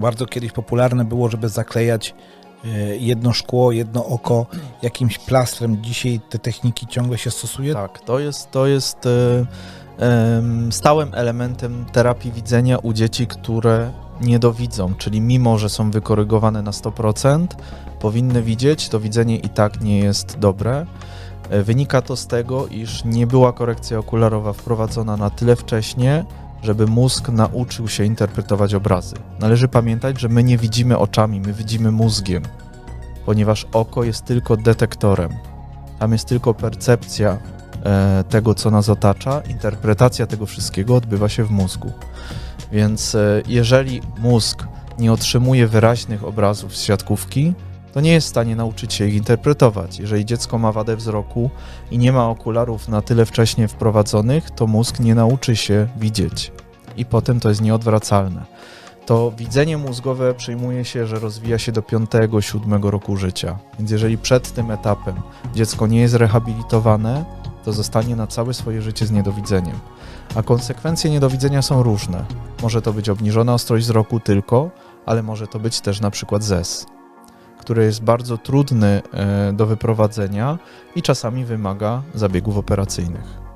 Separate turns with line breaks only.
Bardzo kiedyś popularne było, żeby zaklejać e, jedno szkło, jedno oko jakimś plastrem. Dzisiaj te techniki ciągle się stosuje.
Tak, to jest, to jest e, stałym elementem terapii widzenia u dzieci, które nie dowidzą, czyli mimo, że są wykorygowane na 100%, powinny widzieć, to widzenie i tak nie jest dobre. E, Wynika to z tego, iż nie była korekcja okularowa wprowadzona na tyle wcześnie, żeby mózg nauczył się interpretować obrazy. Należy pamiętać, że my nie widzimy oczami, my widzimy mózgiem, ponieważ oko jest tylko detektorem. Tam jest tylko percepcja e, tego, co nas otacza, interpretacja tego wszystkiego odbywa się w mózgu. Więc e, jeżeli mózg nie otrzymuje wyraźnych obrazów z siatkówki, to nie jest w stanie nauczyć się ich interpretować. Jeżeli dziecko ma wadę wzroku i nie ma okularów na tyle wcześnie wprowadzonych, to mózg nie nauczy się widzieć. I potem to jest nieodwracalne. To widzenie mózgowe przyjmuje się, że rozwija się do 5-7 roku życia. Więc jeżeli przed tym etapem dziecko nie jest rehabilitowane, to zostanie na całe swoje życie z niedowidzeniem. A konsekwencje niedowidzenia są różne. Może to być obniżona ostrość wzroku tylko, ale może to być też na przykład ZES, który jest bardzo trudny e, do wyprowadzenia i czasami wymaga zabiegów operacyjnych.